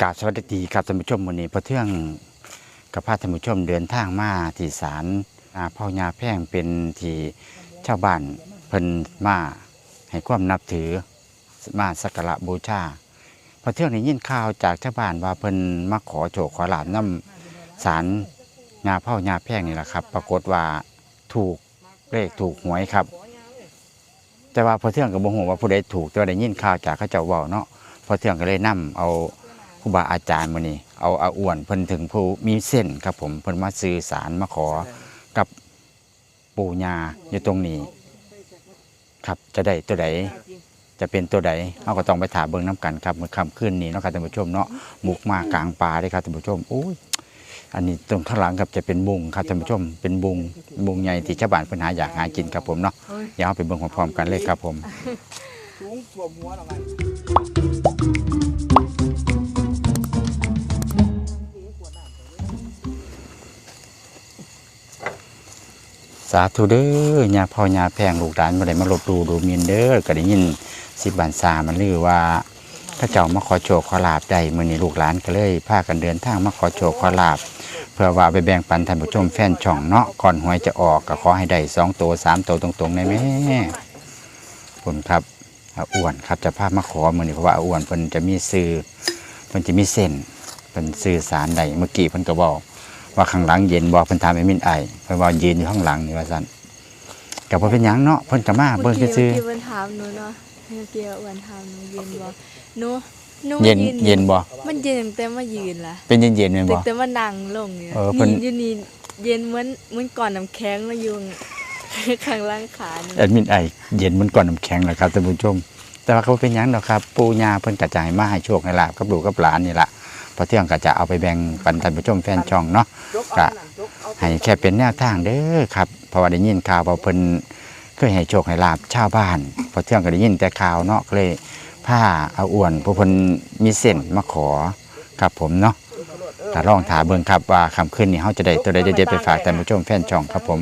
กาบสวัสดีครับท่านผู้ชมวันนี้พระเทื่องกับพาท่านผู้ชมเดินทางมาที่ศาลอาพ่อยาแพ่งเป็นที่ชาวบ้านเพิ่นมาให้ความนับถือมาสักการะบูชาพระเทื่องได้ยินข่าวจากชาวบ้านว่าเพิ่นมาขอโชคขอลาบน้ำศาลงาพ่อยาแพ่งนี่แหละครับ ปรากฏว่าถูกเลขถูกหวยครับ แต่ว่าพอเที่ยงกับบ่ฮู้ว่าผู้ใดถูกแต่ว่าได้ยินข่าวจากเขาเจ้าเว้าเนาะ พอเที่ยงก็เลยนํเอาครูบาอาจารย์มื้อนี้เอาอาอ้วนเพิ่นถึงผู้มีเส้นครับผมเพิ่นมาสื่อสารมาขอกับปู่ย่าอยู่ตรงนี้ ครับจะได้ตัวใดจะเป็นตัวใดเราก็ต้องไปถามเบิ่งน้กันครับเมื่อค่ำคืนนี้เนาะครับท่านผู้ชมเนาะบุกมากลางป่าเลยครับท่านผู้ชมโอ้ยอันนี้ตรงข้างหลังครับจะเป็นบุงครับท่านผู้ชม เป็นบุงบุงใหญ่ที่ชาวบ้านเพิ่นหาอยากหากินครับผมเนาะเดี๋ยวเราไปเบิ่งพร้อมๆกันเลยครับผมสูงกว่าหัวเรา สาธุเด้อยาพ่อยาแพงลูกหลานบ่ได้มาลบดูดูมินเด้อก็ได้ยินสิบันซามันลือว่าพระเจ้ามาขอโชคขอลาบได้มื้อนี้ลูกหลานก็เลยพากันเดินทางมาขอโชคขอลาบเพื่อว่าไปแบ่งปันท่านผู้ชมแฟนช่องเนาะก่อนหวยจะออกก็ขอให้ได้สองตัวสามตัวตรงๆได้แม่คุณครับอ้วนครับจะพามาขอมือนี้เพราะว่าอ้วนเพิ่นจะมีสื่อเพิ่นจะมีเส้นเพิ่นสื่อสารได้เมื่อกี้เพิ่นก็บอก ว่าข้างหลังเย็นบอกเพิ่นถามไอ้มินไอเพิ่นว่ายืนอยู่ข้างหลังนี่ว่าซั่นก็บ่เป็นหยังเนาะเพิ่นก็มาเบิ่งมื่อซื่อเมื่อกี้วันถามหนูเนาะเมื่อกี้วันถามหนูเย็นบ่หนูหนูๆเย็นมาเย็นบ่มันเย็นตั้งแต่มายืนล่ะเป็นเย็นๆแม่นตึบ่กแต่มานั่งลงเนี่ยเออเพิ่นนี่อยู่นี่เย็นเหมือนเหมือนก่อนน้ำแข็งมาอยู่ข้างล่างขาหนูแอดมินไอเย็นมันก่อนน้ำแข็งแหละครับท่านผู้ชมแต่ว่าเขาบ่เป็นหยังดอกครับ ปู่ย่าเพิ่นกระจายมาให้โชคให้ลาบกับลูกกับหลานนี่ล่ะ พอเที่ยงก็จะเอาไปแบ่งปันท่านผู้ชมแฟนช่องเนาะกกะเอาหนังยกเอาให้แค่เป็นแนวทางเด้อครับเพราะว่าได้ยินข่าวว่าเพิ่นเคยให้โชคให้ลาบชาวบ้าน พอเที่ยงก็ได้ยินแต่ข่าวเนาะก็เลยผ้าเอาอ้วนผู้เพิ่นมีเส้นมาขอครับผมเนาะถ้าลองถาเบิ่งครับว่าคำขึ้นนี้เฮาจะได้ตัวใดเด็ดไปฝากท่านผู้ชมแฟนช่องครับผม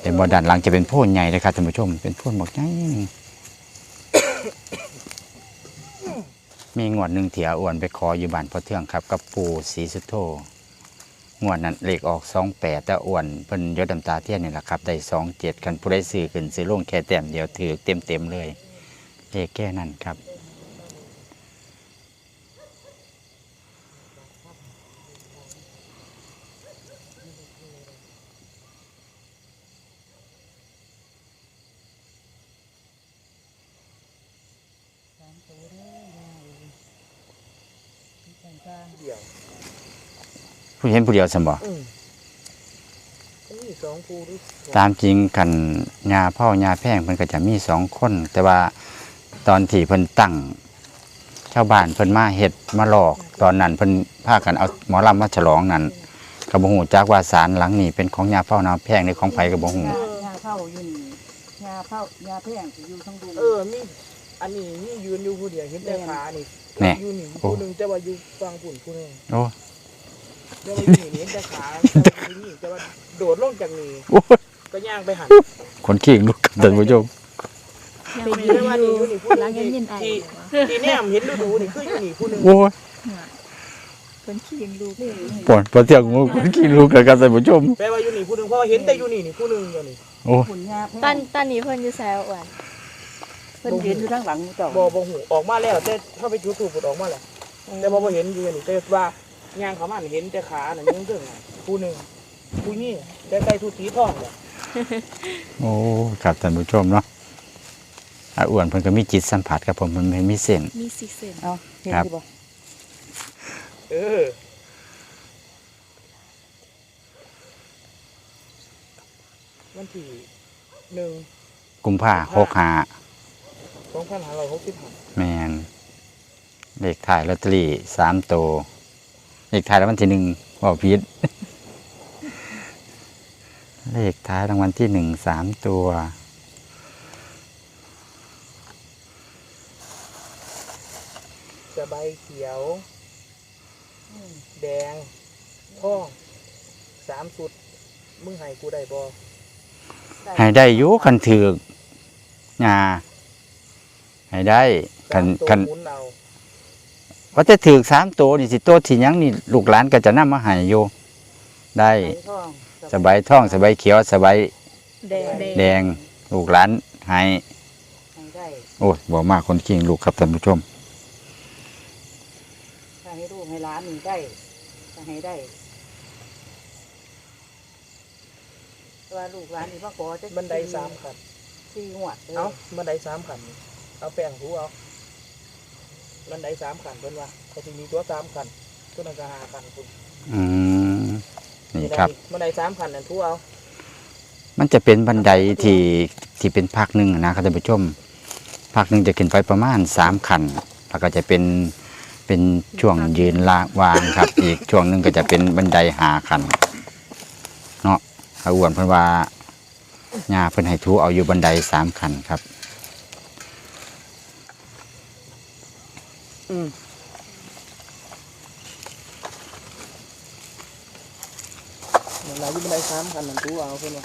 เป็นบ่ด้านหลังจะเป็นโพนใหญ่เลยครับท่านผู้ชมเป็นโพนบักใหญ่หนึ่ง มีงวดหนึ่งเถียอ้วนไปขออยู่บ้านพ่อเทืองครับ กับปู่ศรีสุโธงวดนั้นเลขออกสองแปดแต่อ้วนเพิ่นยศดำตาเทียนนี่แหละครับได้สองเจ็ดกันผู้ได้ซื้อขึ้นซื้อลงแค่แต้มเดียวถือเต็มเต็มเลยเลขแค่นั้นครับ เดี่ยวผู้เห็นผู้เดียวสมบอืมนี่สองคูด้วยตามจริงกันยาพ่อยาแพงเพิ่นก็จะมีสองคน แต่ว่าตอนที่เพิ่นตั้งชาวบ้านเพิ่นมาเฮ็ดมาหลอก ตอนนั้นเพิ่นพากันเอาหมอลำมาฉลองนั่นก็บ่ฮู้จักว่าศาลหลังนี้เป็นของยาเฝ้านางแพงหรือของไผก็บ่ฮู้ยาเข้าอยู่นี่ยาเข้ายาแพงสิอยู่ทั้งดุงเออมีอันนี้นี่ยืนอยู่ผู้เดียวเห็นแต่ขานี่ แน่อยู่นี่ผู้หนึ่งแต่ว่าอยู่ฟังปุ่นผู้หนึ่งโอ้แต่ว่าอยู่นี่เห็นแต่ขาแต่ว่าอยู่นี่แต่ว่าโดดลงจากนี่โอ้ยก็ย่างไปหันคนขี้ลุกครับท่านผู้ชมยังแต่ไม่ว่านี่อยู่นี่ผู้หหลันึ่งงยังที่ยินไอที่ที่แนมเห็นดูดูๆนี่คืออยู่นี่ผู้หนึ่งโอ้ยเป็นขี้ยังลูกปวดปวดเที่ยงงูคนขี้ลุกกับท่านผู้ชมแปลว่าอยู่นี่ผู้หนึ่งเพราะว่าเห็นแต่อยู่นี่นี่ผู้หนึ่งอยู่นี่โอ้ยหุ่นยาแพงตอนตอนนี้เพิ่นอยู่แซวอ้วนเพิ่นยืนอยู่ทั้งหลังเจ้าบ่บ่หูออกมาแล้วแต่เข้าไปจุดถูกออกมาแล้วแต่บ่บ่เห็นอยู่นี่แต่ว่าย่างเขามันเห็นแต่ขาน่ะยังเรื่องน่ะผู้หนึ่งผู้นี่แต่ใส่ทุกสีทองเลยโอ้ครับท่านผู้ชมเนาะอาอ้วนเพิ่นก็มีจิตสัมผัสครับผมเพิ่นมีเส้นมีสิเซนเอาเห็นครับสิบ่เออวันที่หนึ่งกุมภาหกหาส องพันห้าร้อยหกสิบห้าแมนเลขถ่ายลอตเตอรี่สามตัวเลขถ่ายรางวัลที่หนึ่งว่าผิดเลขท้ายรางวัลที่หนึ่งสามตัวสบายเขียว แดงทองสามสุด มึงให้กูได้บ่ให้ได้อยุคันถือกงา ให้ได้คันสามตัวคันหมุนเอาว่าจะถือสามตัวนี่สิตัวที่หยังนี่ลูกหลานก็จะนำมาให้อยู่ได้ใส่ท้องสบายท้องสบายเขียวสบายแดงแดงลูกหลานให้ให้ได้โอ้ยบ่มากคนเก่งลูกครับท่านผู้ชมถ้าให้ลูกให้หลานนี่ได้ถ้าให้ได้แต่ว่าลูกหลานนี่มาขอจะบันไดสามขันสี่งวดด้เอาบันไดสามขัน เอาแป้งถูเอาบันไดสามขันเพิ่นว่าเขาจะมีตัวสามขันตัวนั้นก็ห้าขันคุณอืมนี่ครับบันไดสามขันนั่นถูเอา มันจะเป็นบันไดที่ที่เป็นภาคหนึ่งนะครับท่านผู้ชมภาคหนึ่งจะขึ้นไปประมาณสามขันแล้วก็จะเป็นเป็นช่วงยืนลาวางครับ อีกช่วงหนึ่งก็จะเป็นบันไดหาขันเนาะอาอ้วนเพิ่นว่าญาเพิ่นให้ทูเอาอยู่บันไดสามขันครับ อืมนั่นแหละอยู่บันไดสามขันนั่นถูเอาเพิ่นว่า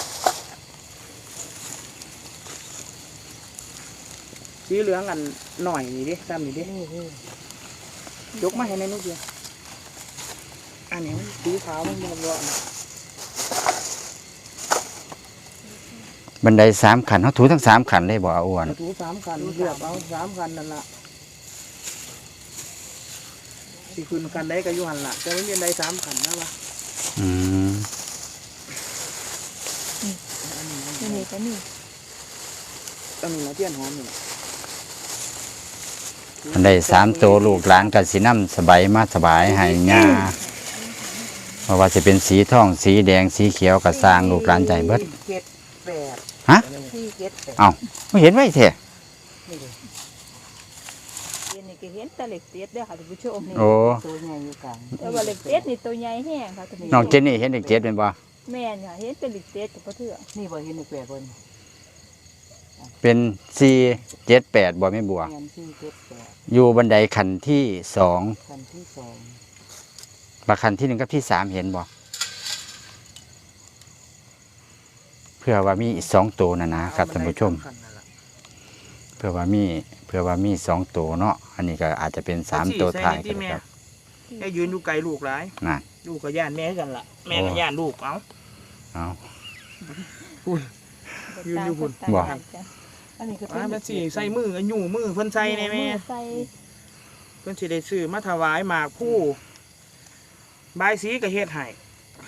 สีเหลืองอันหน่อยนี่ดิซ้ำนี่ดินี่นี่ยกมาให้ในนู้นเดียวอันนี้มันสีขาวมันมันร้อนบันไดสามขันเขาถูทั้งสามขันเลยบ่อาอ้วนถูสามคันเลือกเอาสามคันนั่นละ สี่คืนคันได้ก็อยู่หันละแต่ไม่เป็นไดสามคันนะวะอืมนี่นี่ก็นี่อันนี้นะเทียนหอมนี่นะบันไดสามตัวลูกหลานกันสีน้ำสบายมาสบายให้ญาเพราะว่าจะเป็นสีทองสีแดงสีเขียวก็สร้างลูกหลานใจเบิดเจ็ดแปดฮะ สี่เจ็ดแปดเอ้าไม่เห็นไว้เถอะนี่เลย เห็นนี่ก็เห็นแต่เหล็กเต็ดเด้อค่ะท่านผู้ชมนี่โอ้ตัวใหญ่อยู่กลางแต่ว่าเหล็กเต็ดนี่ตัวใหญ่แห้งค่ะท่านผู้ชมน้องเจนนี่เห็นเด็กเจ็ดเป็นบ่แม่นค่ะเห็นแต่เหล็กเต็ดกับพ่อเถื่อนี่บ่เห็นอีกแปดบนเป็นสี่เจ็ดแปดบ่ไม่บัว แมนสี่เจ็ดแปดอยู่บันไดขันที่สองคันที่สองบักขันที่หนึ่งกับที่สามเห็นบ่เพื่อว่ามีอีกสองตัวนะนะครับท่านผู้ชมคันนั่นล่ะเพื่อว่ามีเพื่อว่ามีสองตัวเนาะอันนี้ก็อาจจะเป็นสามตัวท้ายก็ได้ครับแค่ยืนอยู่ไกลลูกหลายนั่นลูกก็ย่านแม่กันล่ะ แม่ก็โอ้ย่านลูกเอ้าเอายืนอยู่พุ่นบ่อันนี้ก็อ่ามันสิใส่มือกันอยู่มือเพิ่นใส่ในแม่ใส่เพิ่นสิได้ซื้อมาถวายหมากผู้บายสีก็เฮ็ดให้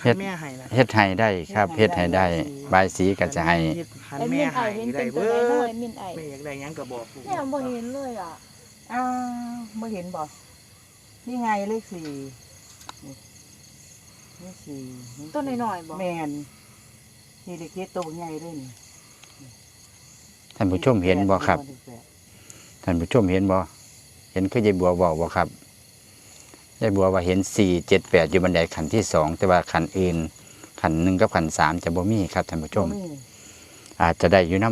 ให้แม่ให้นะเฮ็ดให้ได้ครับเฮ็ดให้ได้บายสีก็จะให้เฮ็ดให้ไอ้แม่มินไอให้เห็นได้เป็นตัวเบิใหญ่น้อดยมินไอแม่อยากได้หยังก็บอกลูกแม่บ่เห็นเลยอะอ้าวไม่เห็นบ่นี่ไงเลขสี่นี่เลขสี่ต้นน้อยๆบ่แมนนี่เลขเจ็ดตัวใหญ่เลยนี่ท่านผู้ชมเห็นบ่ครับท่านผู้ชมเห็นบ่เห็นคือยายบัวบอกบ่ครับ ยายบัวว่าเห็นสี่เจ็ดแปดอยู่บันไดขันที่สองแต่ว่าขันอื่นขันหนึ่งกับขันสามจะบ่มีครับท่านผู้ชม อาจจะได้อยู่น้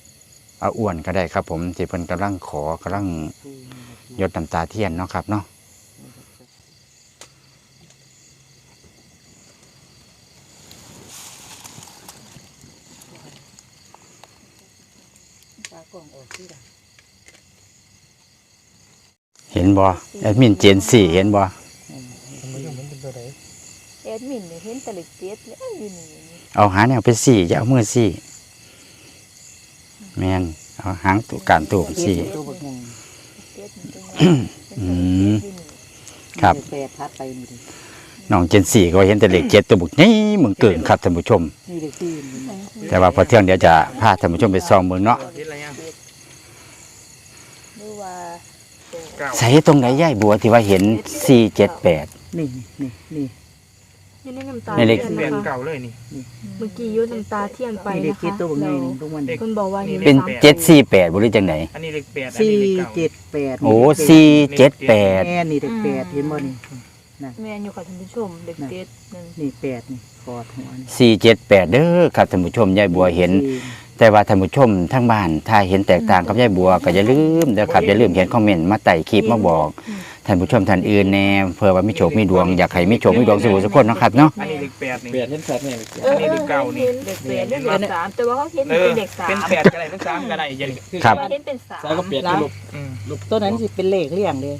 ำเอาอ้วนก็ได้ครับผมที่เพิ่นกำลังขอกำลังยดน้ำตาเทียนเนาะครับเนาะตากล้องออกที่ละ เห็นบ่แอดมินเจนสี่เห็นบ่แอดมินนี่เห็นแต่เหล็กเต็ดแล้วอยู่นี่เอาหาแนวไปสี่อย่าเอามือสี่แมนเอาหางตุการตูมสี่ตัวบักใหญ่เต็ดนี่ตัวใหญ่เป็นตัวเหล็กเต็ดอยู่นี่ครับเลขแปดทัดไปนี่ดิน้องเจนสี่ก็เห็นแต่เลขเจ็ดตัวบุกนี่มึงเกินครับท่านผู้ชมนี่เลขสี่นี่แต่ว่าพอเที่ยงเดี๋ยวจะพาท่านผู้ชมไปส่องเมืองเนาะ เฮ็ดอะไรยัง หรือว่า เก้า ใส่ตรงไหนย่ายบัวที่ว่าเห็นสี่เจ็ดแปด นี่นี่นี่อยู่ในน้ำตาในเหล็ก เทียนแปดนะคะเก่าเลยนี่ เมื่อกี้อยุ่น้ำตาเทียนไปนี่เลขนะเจ็ดคะตัวบักใหญ่แล้วนี่ตรงมันคุณบอกว่าเห็นเป็นสามเจ็ดสี่แปดบริจังไหน อันนี้เลขแปดอันสี่นี้เลขเก้า เจ็ดแปดโอ้สี่เจ็ดแปด แม่นี่เลขแปดเห็นบ่นี่แม่นอยู่กับท่านผู้ชมเหล็กเต็ดนั่นนี่แปดนี่กอดหัวนี่สี่เจ็ดแปดเด้อครับท่านผู้ชมยายบัวเห็น สี่ แต่ว่าท่านผู้ชมทั้งบ้านถ้าเห็นแตกต่างกับยายบัวก็อย่าลืมเด้อครับอย่าลืมเขียนคอมเมนต์มาไต่คลิปมาบอกท่านผู้ชมท่านอื่นแน่เพื่อว่ามีโชคมีดวงอยากให้มีโชคมีดวงสู่ทุกคนเนาะครับเนาะอันนี้เลขแปดนี่ เปลี่ยนเห็นสัตว์เนี่ยเอออันนี้เลขเก้านี่เห็นเหล็กแปดเห็นเหล็กสามแต่ว่าเขาเห็นเออเป็นเหล็กสามเป็นแปดก็ได้เป็นสามก็ได้อยังครับเห็นเป็นสามสายก็เปลี่ยนสรุปอืมตัวนั้นสิเป็นเลขเลี่ยงเลย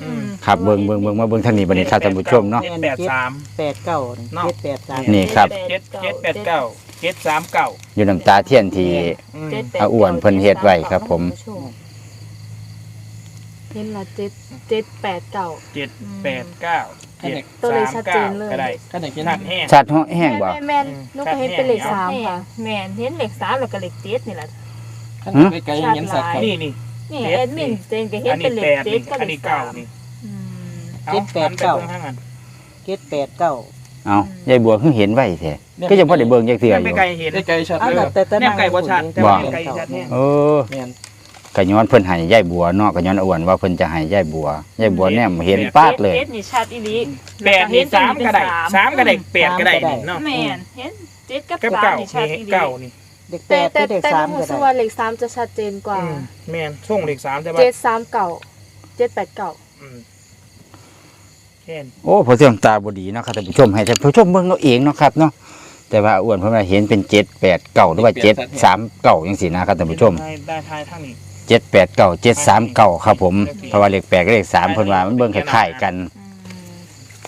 อืมครับเบิ่งเบิ่งเบิ่งมาเบิ่งทางนี้บัดนี้ครับท่านผู้ชมเนาะ จ็ดแปดสาม แปดเก้าเนาะ เจ็ดแปดสาม นี่ครับ เจ็ดเจ็ดแปดเก้า เจ็ดสามเก้าอยู่น้ำตาเทียนที่อืมเจ็ดแปดอาอ้วนเพิ่นเฮ็ดไว้ครับผม เห็นละเจ็ดเจ็ดแปดเก้าเจ็ดแปดเก้าเจ็ดตัวเลขสามชัดเจเก้านเลย ก็ได้ก็ไหนกินหักแห้ง ชัดแห้งบ่ แม่แม่นหนูก็เห็นเป็นเลขสามค่ะ แม่นเห็นเลขสามแล้วก็เลขเจ็ดนี่แหละขั้นไปไกลยังเห็นสัตว์ครับ นี่นี่ นี่เจ็ด แอดมินเจนก็เห็นอันเป็นี้นเลแปขดเจ็นี่ดก็อันเลนี้ขเก้าสามนี่อืมอาเจ็ดแปดเก้าหันไปบิ่งข้างนั้นเจ็ดแปดเก้า เอายายบัวเพิ่งเห็นไว้แท้ก็ยังบ่ได้เบิ่งจักเทื่ออไม่ยู่ไกลเห็นได้ไกลชัดอันเลยนั้นแต่แต่แนบไก่บ่ชัดแต่บ่ว่าแนบไก่ชัดแห้งเออแม่นก็ย้อนเพิ่นให้ยายบัวเนาะก็ย้อนอ้วนว่าเพิ่นจะให้ยายบัวยายบัวแนมเห็นปาดเลยเจ็ดนี่ชัดอีหลีแปดนี่สามก็ได้สามก็ได้แปดก็ได้นี่เนาะแม่นเห็นเจ็ดกับกับสามเก้านี่ชัดนี่อีหลีเก้านี่เด็กแปแต่ดแต่ก็เด็กแต่สามหนูก็สึได้กว่าเลขสามจะชัดเจนกว่าอืมแม่นช่วงเลขสามแต่ว่าเจ็ดสามเก้าเจ็ดแปดเก้าอืมแค่ นโอ้พอเสื่องตาบดีเนาะครับท่านผู้ชมให้ท่านผู้ชมเบิ่งเอาเองเนาะครับเนาะแต่ว่าอ้วนเพิ่นว่าเห็นเป็นเจ็ดแปดเก้าหรือว่าเจ็ดสามเก้าจังซี่นะครับท่านผู้ชมได้ได้ทายทางนี้เจ็ดแปดเก้าเจ็ดสามเก้าครับผมเพราะว่าเลขแปดกับเลขสามเพิ่นว่ามันเบิ่งคล้ายๆกัน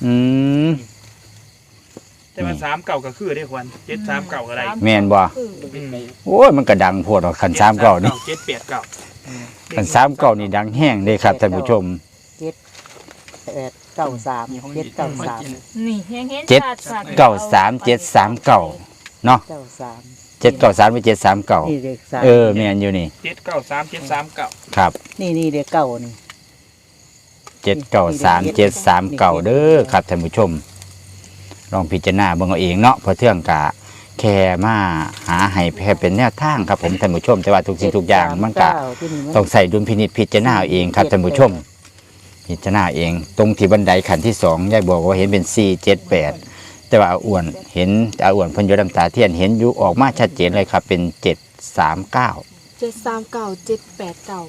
อืมแต่ว่าสามเก่าก็คือได้ควรเจ็ดสามเก่าก็ได้แม่นบ่คืออืมโอ้ยมันก็ดังโพดเนาะคันสามเก้านี่เจ็ดแปดเก่าคันสามเก้านี่ดังแห้งเด้ครับท่านผู้ชมแปด เก้าสามเจ็ดเก้าสามนี่เห็นเห็นเจ็ดชัดชัดเก้าสามเจ็ดสามเก้าเนาะเก้าสามเจ็ดเก้าสามไปเจ็ดสามเก้านี่เด็กสามเออแม่นอยู่นี่เจ็ดเก้าสามเจ็ดสามเก่าครับนี่นี่เด็กเก้านี่เจ็ดเก้าสามเจ็ดสามเก้าเด้อครับท่านผู้ชม ลองพิจารณาเบิ่งเอาเองเนาะเพราะเทื่องกะ แค่มาหาให้แค่เป็นแนวทางครับผมท่านผู้ชมแต่ว่าทุกสิ่งทุกอย่างมันกะที่นี่มันต้องใส่ดุลพินิจพิจารณาเอาเองครับท่านผู้ชม พิจารณาเอง ตรงที่บันไดขันที่สองยายบอกว่าเห็นเป็นสี่เจ็ดแปดแต่ว่าอาอ้วนเห็นอาอ้วนเพันอยดำตาเทียนเห็นอยู่ออกมาชัดเจนเลยครับ เป็นเจ็ดสามเก้าเจ็ดสามเก้าเจ็ดแปดเก้า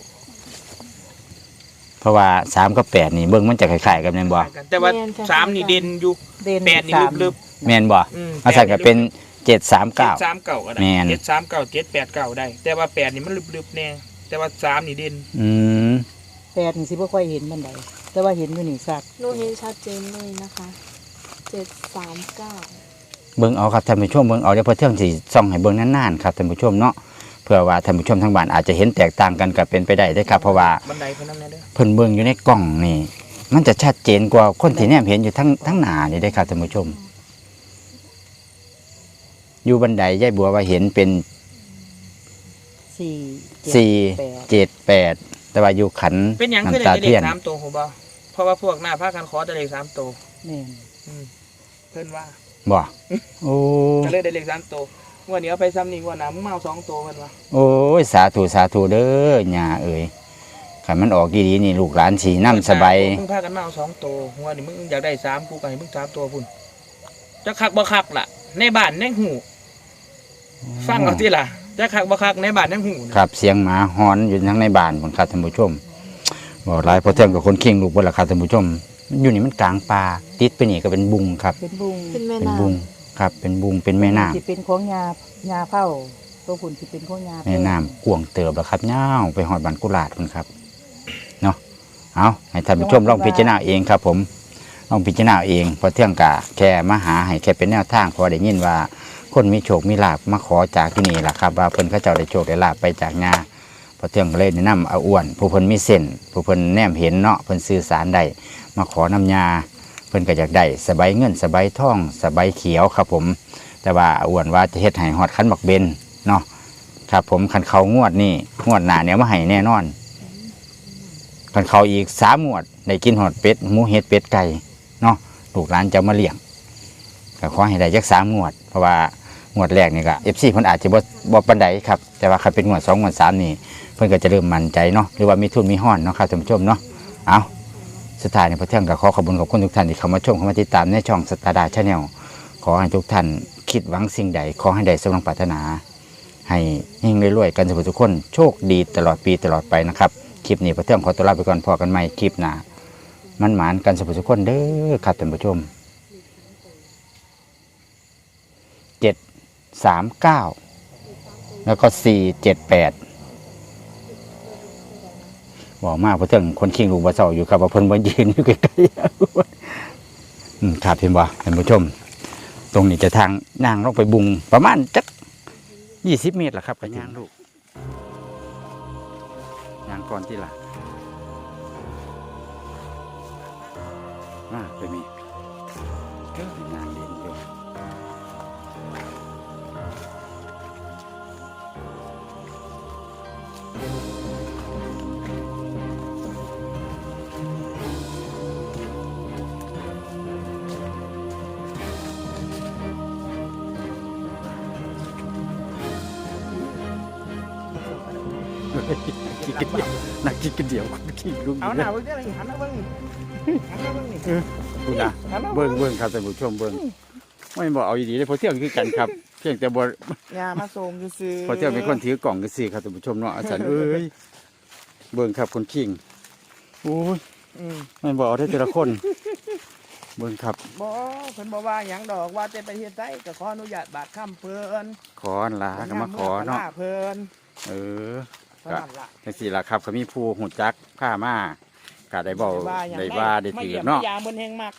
เพราะว่าสามกับแปดนี่เบิ้งมันจะคล้ายๆกันแม่นบ่แต่ว่าสามนี่เด่นอยู่เด่นแปดนี่สามลึบแม่นบ่อืมมาใส่กับเป็นเจ็ดสามเก้าเก้าสามเก่าก็ได้แม่นเจ็ดสามเก่าเจ็ดแปดเก่าได้ แต่ว่าแปดนี่มันลึบๆแน่แต่ว่าสามนี่เด่นอืม แปดนี่สิบ่ค่อยเห็นมันใดแต่ว่าเห็นอยู่นี่สัตว์หนูเห็นชัดเจนเลยนะคะเจ็ดสามเก้าเบิ้งเอาครับท่านผู้ชมเบิ้งเอาเดี๋ยวพอเที่ยงสิส่องให้เบิ้งนานๆครับท่านผู้ชมเนาะเพื่อว่าท่านผู้ชมทางบ้านอาจจะเห็นแตกต่างกันก็เป็นไปได้เด้อครับเพราะว่าบันไดเพิ่นนั่นแหละเด้อเพิ่นเบิ่งอยู่ในกล่องนี่ มันจะชัดเจนกว่าคนที่แนมเห็นอยู่ทั้งทั้งหน้านี่ได้อครับท่านผู้ชม อยู่บันไดยายบัวว่าเห็นเป็นสี่สี่แปดเจ็ดแปด แต่ว่าอยู่ขันเป็นหยังคือน้ำได้ตาเลเทียขนสามตัวผมบ่เพราะว่าพวกหน้าพากันขอแต่เลขสามตัวแม่นอืมเพิ่นว่าบ่โอ้ก็เลยได้เลขสามตัวงวันนี้เอาไปซ้ำนี่งวันหน้ามึงมาเอาสองตัวเพิ่นว่าโอ้ยสาธุสาธุเด้อย่าเอ่ยขันมันออกดีๆนี่ลูกหลานสีน้ำสบายมึงพากันมาเอาสองตัวงวันนี้มึงอยากได้สามกูก็ให้มึงสามตัวพุ่นจะคักบ่คักล่ะ ในบ้านในหูฟังเอาที่ล่ะ จะคักบ่คักในบ้านในหูน่ะครับเสียงหมาฮอนอยู่ทั้งในบ้านผมครับท่านผู้ชมบอกหลายพอเที่ยงกับคนเคียงลูกบนราคาท่านผู้ชมมันอยู่นี่มันกลางป่าติดไปนี่ก็เป็นบุงครับ เป็นบุงเป็นแม่เป็นน้บุงครับ เป็นบุงเป็นแม่น้สิเป็นของยายาเฝ้าตัวหุ่นสิเป็นของยาำแม่น้ำกวางเติบแล้วครับเน่าวไปหอดบันกุหลาดคุณครับเนาะเอาให้ท่านผู้ชมลองพิจารณาเองครับ ผมลองพิจารณาเองเพอเที่ยงกะแค่มาหาให้แค่เป็นแนวทางเพอได้ยินว่า คนมีโชคมีลาบมาขอจากที่นี่แหละครับ ว่าเพิ่นเขาเจ้าได้โชคได้ลาบไปจากงาพอเที่ยงเลยแนะนำเอาอ้วน ผู้เพิ่นมีเส้นผู้เพิ่นแนมเห็นเนาะเพิ่นสื่อสารได้มาขอน้ำยาเพิ่นก็อยากได้สบายเงินสบายทองสบายเขียวครับผม แต่ว่าอ้วนว่าจะเฮ็ดให้ฮอดคันบักเบนเนาะครับผมคันเขางวดนี่งวดหนาเนี่ยมาให้แน่นอนคันเขาอีกสามงวดได้กินฮอดเป็ดหมูเห็ดเป็ดไก่เนาะลูกหลานจะมาเลี้ยงก็ขอให้ได้จักสามงวด เพราะว่า งวดแรกนี่ก็เอฟซีเพิ่นอาจจะบ่บ่ปานใดครับแต่ว่าคันเป็นงวดสองงวดสามนี่เพิ่นก็จะเริ่มมั่นใจเนาะหรือว่ามีทุนมีห้อนเนาะครับท่านผู้ชมเนาะเอาสุดท้ายในพระเที่ยงก็ขอขอบคุณขอบคุณทุกท่านที่เข้ามาชมเข้ามาติดตามในช่องสตาร์ดาชาแนลขอให้ทุกท่านคิดหวังสิ่งใดขอให้ได้สมหวังปรารถนา ให้เฮงรวยๆกันทุกคนโชคดีตลอดปีตลอดไปนะครับคลิปนี้พระเที่ยงขอตัวลาไปก่อนพอกันใหม่คลิปหน้ามันหมานกันทุกคนเด้อครับท่านผู้ชมเจ็ด สามเก้าแล้วก็สี่เจ็ดแปดบอกมาเพราะเทิงคนขิงลูกบ่เศร้าอยู่ครับว่าเพิ่นบ่ยืนอยู่ใกล้ๆอืมครับเห็นบ่ท่านผู้ชม ตรงนี้จะทางนางลงไปบุงประมาณจักยี่สิบเมตรละครับกับย่างลูกย่างก่อนที่ละมาไปมีเออย่างเด่น อยู่กินกันเดียวนักกินกันเดียวคนขี้ลูกเอาหน้าเบิ่งเด้อนี่หันมาเบิ่งนี่หันมาเบิ่งนี่ดูนะหันมาเบิ้เบิ่งงเบิ้งครับท่านผู้ชมเบิ้งไม่บอกเอาดีๆเลยเพราะเที่ยวคือกันครับเพียงแต่บ่ยามาส่งซื่อๆเพราะเที่ยวเป็นคนถือกล่องกันสิครับท่านผู้ชมเนาะอาจารย์เอ้ยเบิ้งครับคนขิงโอ้ยอืมไม่บอกเอาได้แต่ละคนเบิ้งครับบ่เพิ่นบ่ว่าหยังดอกว่าแต่ไปเฮ็ดไสก็ขออนุญาตบาดค่ำเพิ่นขออันลาก็มาขอเนาะลเพิ่นเออ เท่านั้นล่ะจังสี่ล่ะครับเขามีผู้หูจักผ้ามากกะได้บอกหยังได้ว่าได้ไม่ถือยี่ยมเนาะไม่ยามเพิ่นแฮงมัก